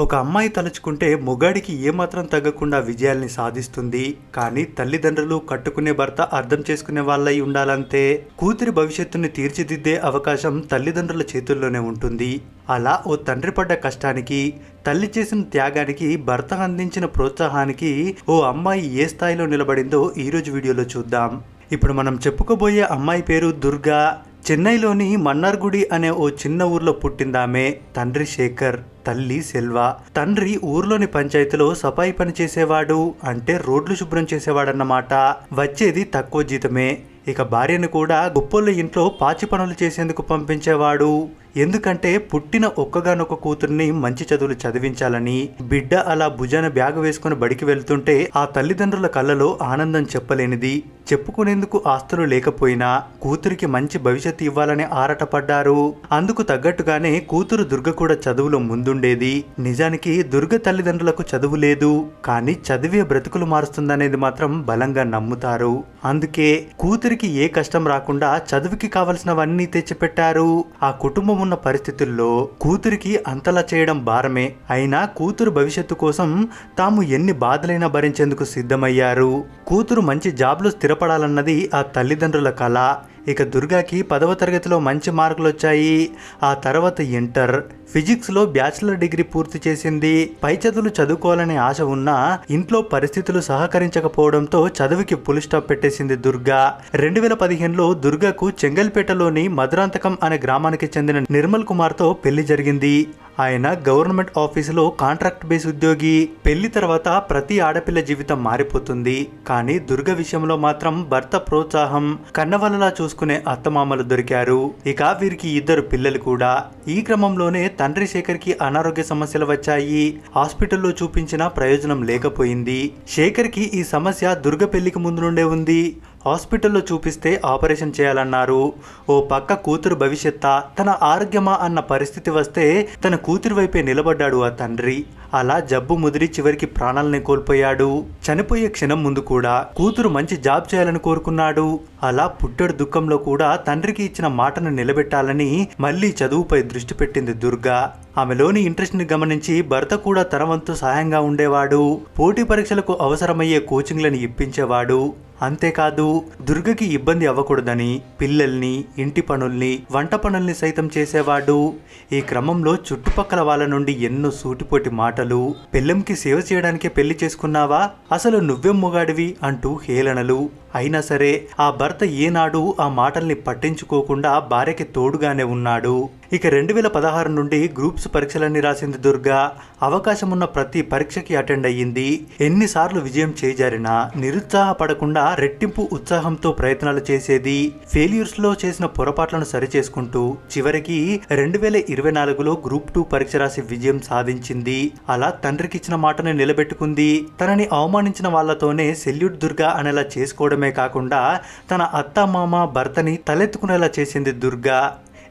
ఒక అమ్మాయి తలుచుకుంటే మొగాడికి ఏమాత్రం తగ్గకుండా విజయాల్ని సాధిస్తుంది. కానీ తల్లిదండ్రులు కట్టుకునే భర్త అర్థం చేసుకునే వాళ్ళై ఉండాలంతే. కూతురి భవిష్యత్తుని తీర్చిదిద్దే అవకాశం తల్లిదండ్రుల చేతుల్లోనే ఉంటుంది. అలా ఓ తండ్రి పడ్డ కష్టానికి తల్లి చేసిన త్యాగానికి భర్త అందించిన ప్రోత్సాహానికి ఓ అమ్మాయి ఏ స్థాయిలో నిలబడిందో ఈరోజు వీడియోలో చూద్దాం. ఇప్పుడు మనం చెప్పుకోబోయే అమ్మాయి పేరు దుర్గా. చెన్నైలోని మన్నార్గుడి అనే ఓ చిన్న ఊర్లో పుట్టిందామే తండ్రి శేఖర్ తల్లి సెల్వ. తండ్రి ఊర్లోని పంచాయతీలో సఫాయి పని చేసేవాడు అంటే రోడ్లు శుభ్రం చేసేవాడన్నమాట. వచ్చేది తక్కువ జీతమే. ఇక భార్యను కూడా గుప్పోళ్ళ ఇంట్లో పాచి పనులు చేసేందుకు పంపించేవాడు. ఎందుకంటే పుట్టిన ఒక్కగానొక్క కూతుర్ని మంచి చదువులు చదివించాలని బిడ్డ అలా భుజాన బ్యాగ్ వేసుకుని బడికి వెళ్తుంటే ఆ తల్లిదండ్రుల కళ్ళలో ఆనందం చెప్పలేనిది. చెప్పుకునేందుకు ఆస్తులు లేకపోయినా కూతురికి మంచి భవిష్యత్తు ఇవ్వాలని ఆరాటపడ్డారు అందుకు తగ్గట్టుగానే కూతురు దుర్గ కూడా చదువులో ముందుండేది. నిజానికి దుర్గ తల్లిదండ్రులకు చదువు లేదు. కానీ చదివే బ్రతుకులు మారుస్తుందనేది మాత్రం బలంగా నమ్ముతారు. అందుకే కూతురికి ఏ కష్టం రాకుండా చదువుకి కావలసినవన్నీ తెచ్చిపెట్టారు. ఆ కుటుంబం ఉన్న పరిస్థితుల్లో కూతురికి అంతలా చేయడం భారమే. అయినా కూతురు భవిష్యత్తు కోసం తాము ఎన్ని బాధలైనా భరించేందుకు సిద్ధమయ్యారు. కూతురు మంచి జాబ్లో స్థిరపడాలన్నది ఆ తల్లిదండ్రుల కళ ఇక దుర్గాకి పదవ తరగతిలో మంచి మార్కులు వచ్చాయి ఆ తర్వాత ఇంటర్. ఫిజిక్స్లో బ్యాచిలర్ డిగ్రీ పూర్తి చేసింది. పై చదువులు చదువుకోవాలనే ఆశ ఉన్నా ఇంట్లో పరిస్థితులు సహకరించకపోవడంతో చదువుకి పులి స్టాప్ పెట్టేసింది దుర్గా. రెండు వేల పదిహేనులో దుర్గాకు చెంగల్పేటలోని మధురాంతకం అనే గ్రామానికి చెందిన నిర్మల్ కుమార్తో పెళ్ళి జరిగింది. ఆయన గవర్నమెంట్ ఆఫీసులో కాంట్రాక్ట్ బేస్ ఉద్యోగి. పెళ్ళి తర్వాత ప్రతి ఆడపిల్ల జీవితం మారిపోతుంది. కానీ దుర్గ విషయంలో మాత్రం భర్త ప్రోత్సాహం. కన్నవలలా చూసుకునే అత్తమామలు దొరికారు. ఇక వీరికి ఇద్దరు పిల్లలు కూడా. ఈ క్రమంలోనే తండ్రి శేఖర్కి అనారోగ్య సమస్యలు వచ్చాయి. హాస్పిటల్లో చూపించిన ప్రయోజనం లేకపోయింది. శేఖర్కి ఈ సమస్య దుర్గ పెళ్ళికి ముందు నుండే ఉంది. హాస్పిటల్లో చూపిస్తే ఆపరేషన్ చేయాలన్నారు. ఓ పక్క కూతురు భవిష్యత్తా తన ఆరోగ్యమా అన్న పరిస్థితి వస్తే తన కూతురు వైపే నిలబడ్డాడు ఆ తండ్రి. అలా జబ్బు ముదిరి చివరికి ప్రాణాలని కోల్పోయాడు. చనిపోయే క్షణం ముందు కూడా కూతురు మంచి జాబ్ చేయాలని కోరుకున్నాడు. అలా పుట్టెడు దుఃఖంలో కూడా తండ్రికి ఇచ్చిన మాటను నిలబెట్టాలని మళ్ళీ చదువుపై దృష్టి పెట్టింది దుర్గా. ఆమెలోని ఇంట్రెస్ట్ని గమనించి భర్త కూడా తన వంతు సహాయంగా ఉండేవాడు. పోటీ పరీక్షలకు అవసరమయ్యే కోచింగ్లను ఇప్పించేవాడు. అంతేకాదు దుర్గకి ఇబ్బంది అవ్వకూడదని పిల్లల్ని ఇంటి పనుల్ని వంట పనుల్ని సైతం చేసేవాడు. ఈ క్రమంలో చుట్టుపక్కల వాళ్ళ నుండి ఎన్నో సూటిపోటి మాటలు పెళ్ళంకి సేవ చేయడానికే పెళ్ళి చేసుకున్నావా? అసలు నువ్వెం మొగాడివి? అంటూ హేళనలు. అయినా సరే ఆ భర్త ఏనాడు ఆ మాటల్ని పట్టించుకోకుండా భార్యకి తోడుగానే ఉన్నాడు. ఇక రెండు వేల పదహారు నుండి గ్రూప్స్ పరీక్షలన్నీ రాసింది దుర్గా. అవకాశం ఉన్న ప్రతి పరీక్షకి అటెండ్ అయ్యింది. ఎన్నిసార్లు విజయం చేజారినా నిరుత్సాహపడకుండా రెట్టింపు ఉత్సాహంతో ప్రయత్నాలు చేసేది. ఫెయిల్యూర్స్లో చేసిన పొరపాట్లను సరిచేసుకుంటూ చివరికి రెండు వేల ఇరవై నాలుగులో గ్రూప్ టూ పరీక్ష రాసి విజయం సాధించింది. అలా తండ్రికి ఇచ్చిన మాటను నిలబెట్టుకుంది. తనని అవమానించిన వాళ్ళతోనే సెల్యూట్ దుర్గా అనేలా చేసుకోవడం చేయడమే కాకుండా తన అత్త మామ భర్తని తలెత్తుకునేలా చేసింది దుర్గా.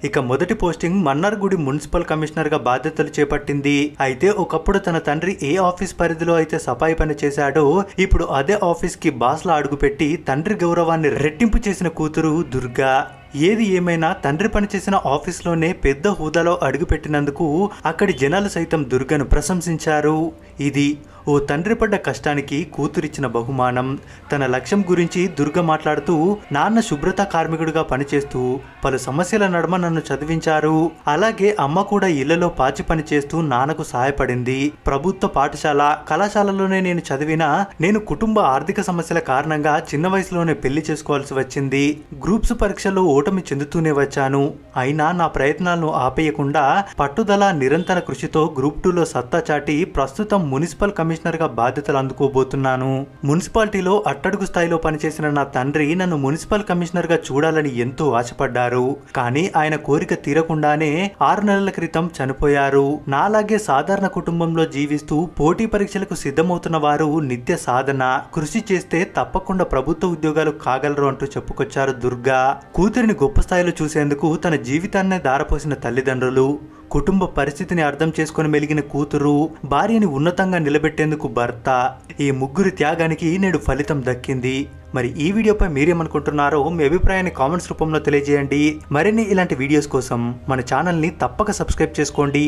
ఇక మొదటి పోస్టింగ్ మన్నార్గుడి మున్సిపల్ కమిషనర్గా బాధ్యతలు చేపట్టింది. అయితే ఒకప్పుడు తన తండ్రి ఏ ఆఫీస్ పరిధిలో అయితే సఫాయి పని చేశాడో ఇప్పుడు అదే ఆఫీస్కి బాస్లా అడుగుపెట్టి తండ్రి గౌరవాన్ని రెట్టింపు చేసిన కూతురు దుర్గా. ఏది ఏమైనా తండ్రి పనిచేసిన ఆఫీస్లోనే పెద్ద హోదాలో అడుగుపెట్టినందుకు అక్కడి జనాలు సైతం దుర్గను ప్రశంసించారు. ఇది ఓ తండ్రి పడ్డ కష్టానికి కూతురిచ్చిన బహుమానం. తన లక్ష్యం గురించి దుర్గ మాట్లాడుతూ నాన్న శుభ్రత కార్మికుడిగా పనిచేస్తూ పలు సమస్యల నడుమ నన్ను చదివించారు. అలాగే అమ్మ కూడా ఇళ్ళలో పాచి పని చేస్తూ నాన్నకు సహాయపడింది. ప్రభుత్వ పాఠశాల కళాశాలలోనే నేను చదివినా నేను కుటుంబ ఆర్థిక సమస్యల కారణంగా చిన్న వయసులోనే పెళ్ళి చేసుకోవాల్సి వచ్చింది. గ్రూప్స్ పరీక్షలో ఓటమి చెందుతూనే వచ్చాను. అయినా నా ప్రయత్నాలను ఆపేయకుండా పట్టుదల నిరంతర కృషితో గ్రూప్ టూలో సత్తా చాటి ప్రస్తుతం మున్సిపల్ కమిటీ కమిషనర్గా బాధ్యతలు అందుకోబోతున్నాను. మున్సిపాలిటీలో అట్టడుగు స్థాయిలో పనిచేసిన నా తండ్రి నన్ను మున్సిపల్ కమిషనర్గా చూడాలని ఎంతో ఆశపడ్డారు. కానీ ఆయన కోరిక తీరకుండానే ఆరు నెలల క్రితం చనిపోయారు. నాలాగే సాధారణ కుటుంబంలో జీవిస్తూ పోటీ పరీక్షలకు సిద్ధమవుతున్న వారు నిత్య సాధన. కృషి చేస్తే తప్పకుండా ప్రభుత్వ ఉద్యోగాలు కాగలరు అంటూ చెప్పుకొచ్చారు దుర్గా. కూతురిని గొప్ప స్థాయిలో చూసేందుకు తన జీవితాన్నే దారపోసిన తల్లిదండ్రులు. కుటుంబ పరిస్థితిని అర్థం చేసుకుని మెలిగిన కూతురు భార్యని ఉన్నతంగా నిలబెట్టేందుకు భర్త ఈ ముగ్గురి త్యాగానికి నేడు ఫలితం దక్కింది. మరి ఈ వీడియోపై మీరేమనుకుంటున్నారో మీ అభిప్రాయాన్ని కామెంట్స్ రూపంలో తెలియజేయండి. మరిన్ని ఇలాంటి వీడియోస్ కోసం మన ఛానల్ని తప్పక సబ్స్క్రైబ్ చేసుకోండి.